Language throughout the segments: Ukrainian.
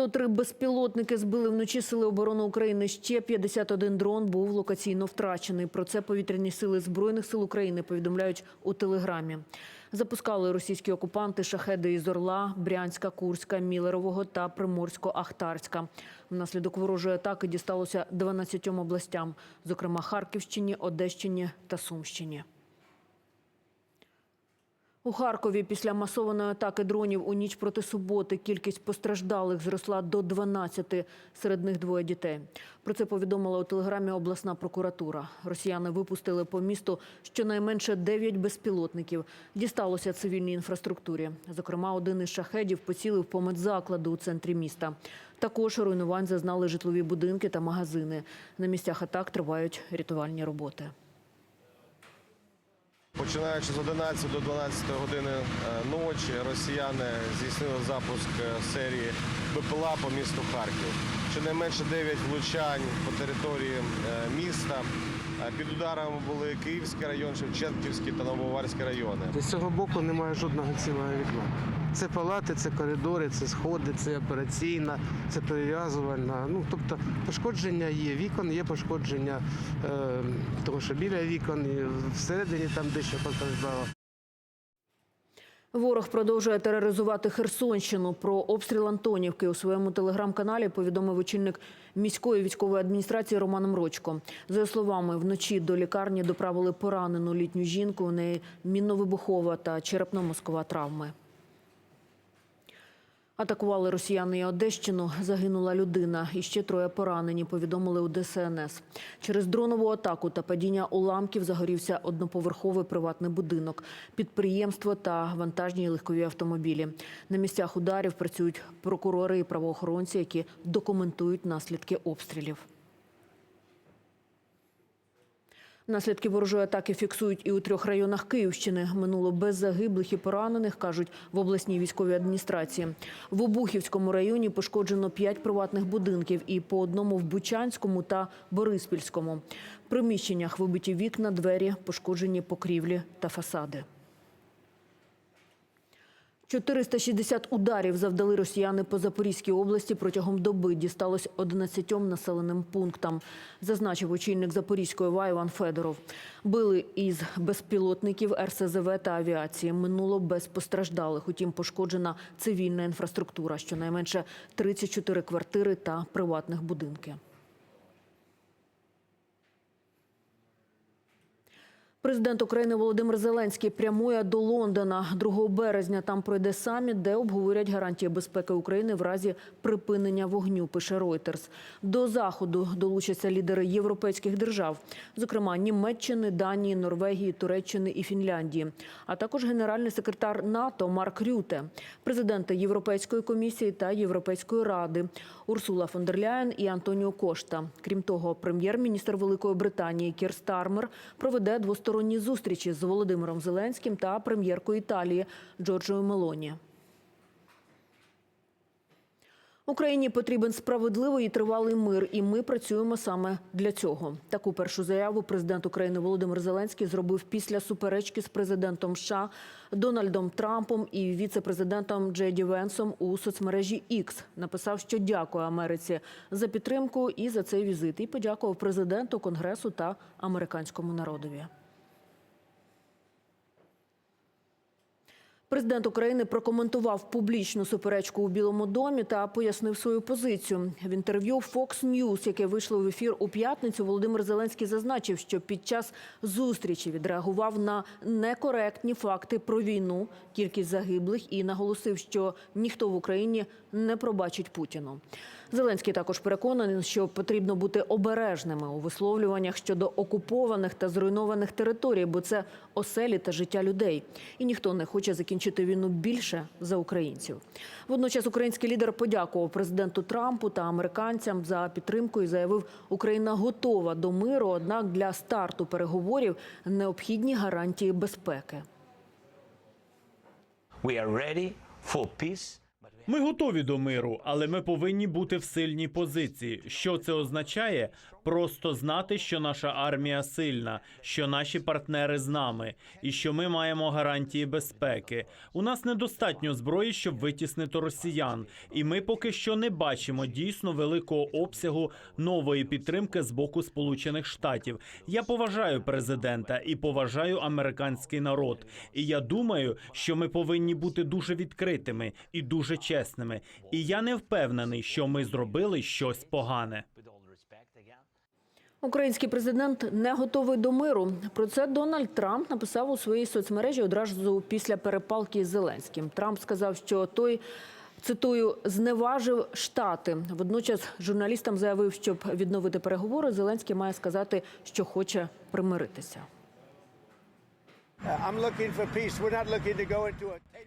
103 безпілотники збили вночі сили оборони України. Ще 51 дрон був локаційно втрачений. Про це повітряні сили збройних сил України повідомляють у телеграмі. Запускали російські окупанти шахеди із Орла, Брянська, Курська, Мілерового та Приморсько-Ахтарська. Внаслідок ворожої атаки дісталося 12 областям, зокрема Харківщині, Одещині та Сумщині. У Харкові після масованої атаки дронів у ніч проти суботи кількість постраждалих зросла до 12, серед них двоє дітей. Про це повідомила у телеграмі обласна прокуратура. Росіяни випустили по місту щонайменше 9 безпілотників. Дісталося цивільній інфраструктурі. Зокрема, один із шахедів поцілив по медзакладу у центрі міста. Також руйнувань зазнали житлові будинки та магазини. На місцях атак тривають рятувальні роботи. Починаючи з 11 до 12 години е, ночі, росіяни здійснили запуск е, серії БПЛА по місту Харків. Щонайменше 9 влучань по території е, міста. Під ударами були Київський район, Шевченківський та Нововарський райони. З цього боку немає жодного цілого вікна. Це палати, це коридори, це сходи, це операційна, це перев'язувальна. Ну тобто пошкодження є вікон, є пошкодження е, того, що біля вікон, і всередині там дещо постраждало. Ворог продовжує тероризувати Херсонщину. Про обстріл Антонівки у своєму телеграм-каналі повідомив очільник міської військової адміністрації Роман Мрочко. За словами, вночі до лікарні доправили поранену літню жінку. У неї мінно-вибухова та черепно-мозкова травми. Атакували росіяни і Одещину. Загинула людина. І ще троє поранені, повідомили у ДСНС. Через дронову атаку та падіння уламків загорівся одноповерховий приватний будинок, підприємство та вантажні легкові автомобілі. На місцях ударів працюють прокурори і правоохоронці, які документують наслідки обстрілів. Наслідки ворожої атаки фіксують і у трьох районах Київщини. Минуло без загиблих і поранених, кажуть в обласній військовій адміністрації. В Обухівському районі пошкоджено п'ять приватних будинків і по одному в Бучанському та Бориспільському. В приміщеннях вибиті вікна, двері, пошкоджені покрівлі та фасади. 460 ударів завдали росіяни по Запорізькій області протягом доби. Дісталось 11 населеним пунктам, зазначив очільник Запорізької ВА Іван Федоров. Били із безпілотників РСЗВ та авіації. Минуло без постраждалих. Утім, пошкоджена цивільна інфраструктура, щонайменше 34 квартири та приватних будинки. Президент України Володимир Зеленський прямує до Лондона 2 березня. Там пройде саміт, де обговорять гарантії безпеки України в разі припинення вогню. Пише Reuters. До заходу долучаться лідери європейських держав, зокрема Німеччини, Данії, Норвегії, Туреччини і Фінляндії, а також генеральний секретар НАТО Марк Рюте, президенти Європейської комісії та Європейської ради Урсула фон дер Ляєн і Антоніо Кошта. Крім того, прем'єр-міністр Великої Британії Кір Стармер проведе двосторонні зустрічі з Володимиром Зеленським та прем'єркою Італії Джорджою Мелоні. Україні потрібен справедливий і тривалий мир, і ми працюємо саме для цього. Таку першу заяву президент України Володимир Зеленський зробив після суперечки з президентом США Дональдом Трампом і віце-президентом Джей Венсом у соцмережі X. Написав, що дякує Америці за підтримку і за цей візит. І подякував президенту, конгресу та американському народові. Президент України прокоментував публічну суперечку у Білому домі та пояснив свою позицію. В інтерв'ю Fox News, яке вийшло в ефір у п'ятницю, Володимир Зеленський зазначив, що під час зустрічі відреагував на некоректні факти про війну, кількість загиблих і наголосив, що ніхто в Україні не пробачить Путіну. Зеленський також переконаний, що потрібно бути обережними у висловлюваннях щодо окупованих та зруйнованих територій, бо це оселі та життя людей. І ніхто не хоче закінчити війну більше за українців. Водночас український лідер подякував президенту Трампу та американцям за підтримку і заявив, Україна готова до миру. Однак для старту переговорів необхідні гарантії безпеки. We are ready for peace. Ми готові до миру, але ми повинні бути в сильній позиції. Що це означає? Просто знати, що наша армія сильна, що наші партнери з нами, і що ми маємо гарантії безпеки. У нас недостатньо зброї, щоб витіснити росіян, і ми поки що не бачимо дійсно великого обсягу нової підтримки з боку Сполучених Штатів. Я поважаю президента і поважаю американський народ. І я думаю, що ми повинні бути дуже відкритими і дуже чесними. І я не впевнений, що ми зробили щось погане. Український президент не готовий до миру. Про це Дональд Трамп написав у своїй соцмережі одразу після перепалки з Зеленським. Трамп сказав, що той. Цитую, зневажив штати. Водночас журналістам заявив, щоб відновити переговори, Зеленський має сказати, що хоче примиритися.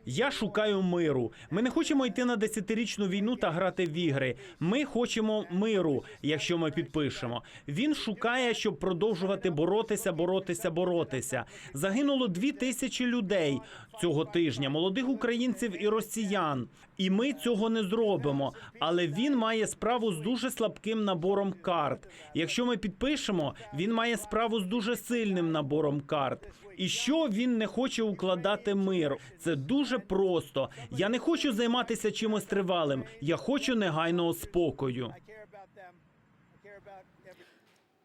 Я шукаю миру. Ми не хочемо йти на десятирічну війну та грати в ігри. Ми хочемо миру, якщо ми підпишемо. Він шукає, щоб продовжувати боротися, боротися, боротися. Загинуло дві тисячі людей цього тижня, молодих українців і росіян. І ми цього не зробимо. Але він має справу з дуже слабким набором карт. Якщо ми підпишемо, він має справу з дуже сильним набором карт. І що він не хоче укладати мир? Це дуже просто. Я не хочу займатися чимось тривалим. Я хочу негайного спокою.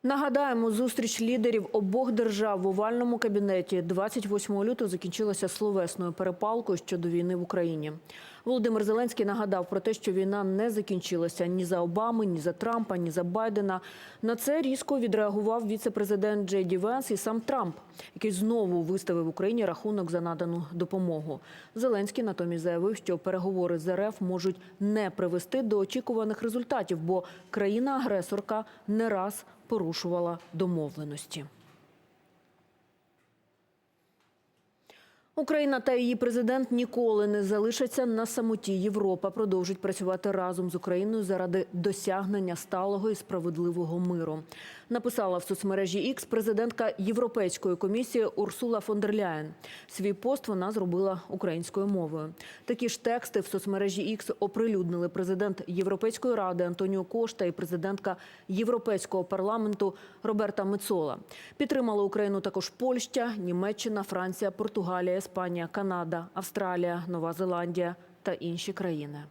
Нагадаємо, зустріч лідерів обох держав в овальному кабінеті 28 лютого закінчилася словесною перепалкою щодо війни в Україні. Володимир Зеленський нагадав про те, що війна не закінчилася ні за Обами, ні за Трампа, ні за Байдена. На це різко відреагував віце-президент Джей Ді Венс і сам Трамп, який знову виставив Україні рахунок за надану допомогу. Зеленський натомість заявив, що переговори з РФ можуть не привести до очікуваних результатів, бо країна-агресорка не раз порушувала домовленості. Україна та її президент ніколи не залишаться на самоті. Європа продовжить працювати разом з Україною заради досягнення сталого і справедливого миру. Написала в соцмережі X президентка Європейської комісії Урсула фон дер Ляєн. Свій пост вона зробила українською мовою. Такі ж тексти в соцмережі X оприлюднили президент Європейської ради Антоніо Кошта і президентка Європейського парламенту Роберта Мецола. Підтримала Україну також Польща, Німеччина, Франція, Португалія, Іспанія, Канада, Австралія, Нова Зеландія та інші країни.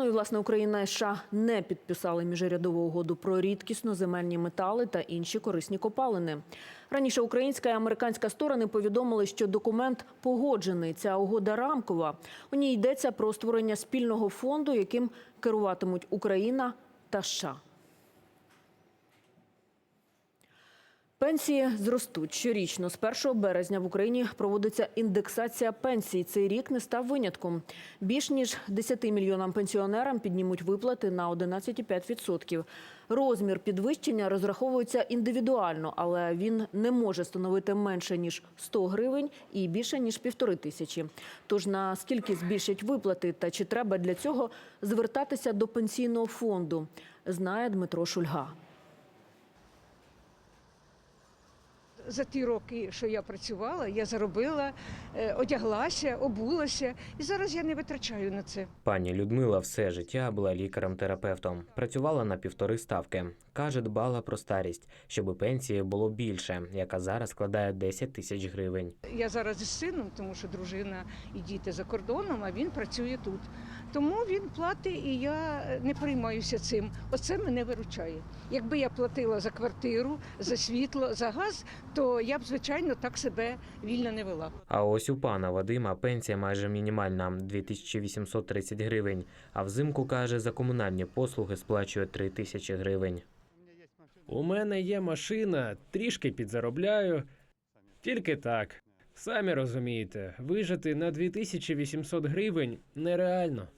Ну і власне Україна і США не підписали міжрядову угоду про рідкісно земельні метали та інші корисні копалини. Раніше українська і американська сторони повідомили, що документ погоджений. Ця угода рамкова. У ній йдеться про створення спільного фонду, яким керуватимуть Україна та США. Пенсії зростуть щорічно. З 1 березня в Україні проводиться індексація пенсій. Цей рік не став винятком. Більш ніж 10 мільйонам пенсіонерам піднімуть виплати на 11,5%. Розмір підвищення розраховується індивідуально, але він не може становити менше ніж 100 гривень і більше ніж півтори тисячі. Тож наскільки збільшать виплати та чи треба для цього звертатися до пенсійного фонду, знає Дмитро Шульга. За ті роки, що я працювала, я заробила, е, одяглася, обулася, і зараз я не витрачаю на це. Пані Людмила все життя була лікарем-терапевтом. Працювала на півтори ставки. Каже, дбала про старість, щоб пенсії було більше, яка зараз складає 10 тисяч гривень. Я зараз із сином, тому що дружина і діти за кордоном, а він працює тут. Тому він платить, і я не переймаюся цим. Оце мене виручає. Якби я платила за квартиру, за світло, за газ, то я б звичайно так себе вільно не вела. А ось у пана Вадима пенсія майже мінімальна 2830 гривень. А взимку каже, за комунальні послуги сплачує 3 тисячі гривень. У мене є машина, трішки підзаробляю. Тільки так. Самі розумієте, вижити на 2800 гривень нереально.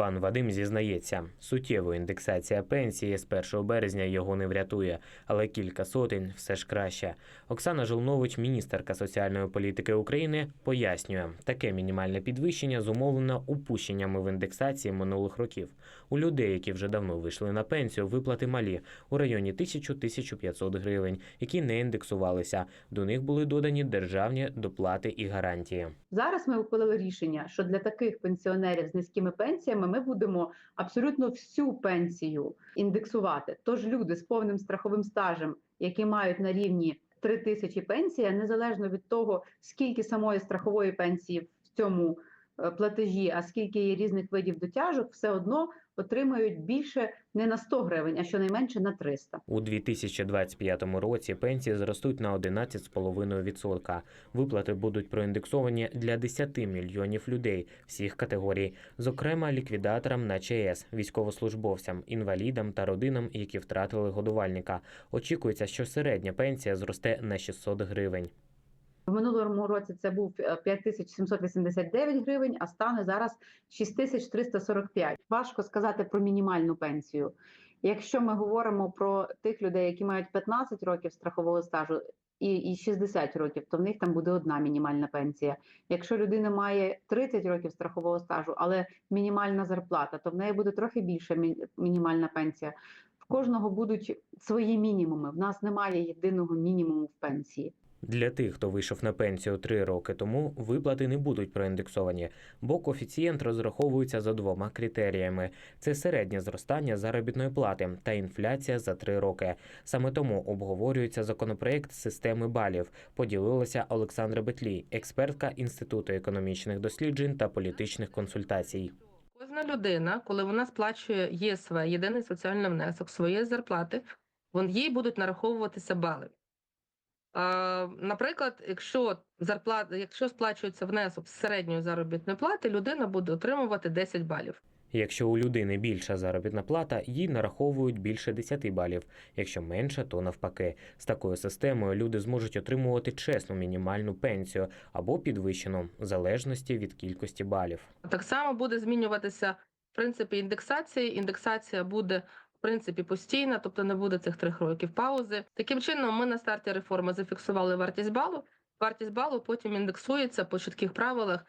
Пан Вадим зізнається, суттєва індексація пенсії з 1 березня його не врятує, але кілька сотень все ж краще. Оксана Жолнович, міністерка соціальної політики України, пояснює, таке мінімальне підвищення зумовлено упущеннями в індексації минулих років. У людей, які вже давно вийшли на пенсію, виплати малі у районі 1000-1500 гривень, які не індексувалися. До них були додані державні доплати і гарантії. Зараз ми ухвалили рішення, що для таких пенсіонерів з низькими пенсіями ми будемо абсолютно всю пенсію індексувати. Тож люди з повним страховим стажем, які мають на рівні 3 тисячі пенсія, незалежно від того, скільки самої страхової пенсії в цьому платежі, а скільки є різних видів дотяжок, все одно отримають більше не на 100 гривень, а щонайменше на 300. У 2025 році пенсії зростуть на 11,5%. Виплати будуть проіндексовані для 10 мільйонів людей всіх категорій, зокрема ліквідаторам на ЧАЕС, військовослужбовцям, інвалідам та родинам, які втратили годувальника. Очікується, що середня пенсія зросте на 600 гривень. В минулому році це був е, 5789 гривень, а стане зараз 6345. Важко сказати про мінімальну пенсію. Якщо ми говоримо про тих людей, які мають 15 років страхового стажу і 60 років, то в них там буде одна мінімальна пенсія. Якщо людина має 30 років страхового стажу, але мінімальна зарплата, то в неї буде трохи більша мінімальна пенсія. В кожного будуть свої мінімуми. В нас немає єдиного мінімуму в пенсії. Для тих, хто вийшов на пенсію три роки тому, виплати не будуть проіндексовані, бо коефіцієнт розраховується за двома критеріями: це середнє зростання заробітної плати та інфляція за три роки. Саме тому обговорюється законопроект системи балів. Поділилася Олександра Бетлій, експертка Інституту економічних досліджень та політичних консультацій. Кожна людина, коли вона сплачує ЄСВ, єдиний соціальний внесок своєї зарплати, вон їй будуть нараховуватися бали. Наприклад, якщо зарплата, якщо сплачується внесок з середньої заробітної плати, людина буде отримувати 10 балів. Якщо у людини більша заробітна плата, їй нараховують більше 10 балів. Якщо менша, то навпаки. З такою системою люди зможуть отримувати чесну мінімальну пенсію або підвищену, в залежності від кількості балів. Так само буде змінюватися в принципі індексації. Індексація буде принципі постійна, тобто не буде цих трьох років паузи. Таким чином, ми на старті реформи зафіксували вартість балу. Вартість балу потім індексується по чітких правилах.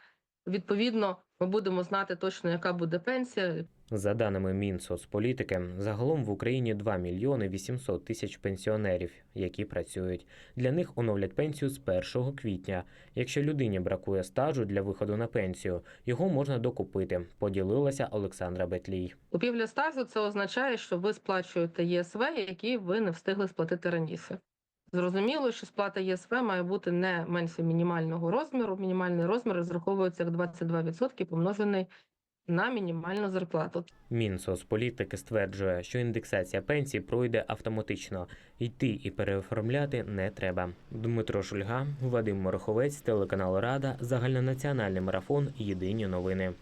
Відповідно, ми будемо знати точно, яка буде пенсія. За даними Мінсоцполітики, загалом в Україні 2 мільйони 800 тисяч пенсіонерів, які працюють. Для них оновлять пенсію з 1 квітня. Якщо людині бракує стажу для виходу на пенсію, його можна докупити. Поділилася Олександра Бетлій. Купівля стажу це означає, що ви сплачуєте ЄСВ, який ви не встигли сплатити раніше. Зрозуміло, що сплата ЄСВ має бути не менше мінімального розміру. Мінімальний розмір розраховується як 22% помножений на мінімальну зарплату. Мінсоцполітики стверджує, що індексація пенсій пройде автоматично. Йти і переоформляти не треба. Дмитро Шульга, Вадим Мороховець, телеканал Рада, загальнонаціональний марафон. Єдині новини.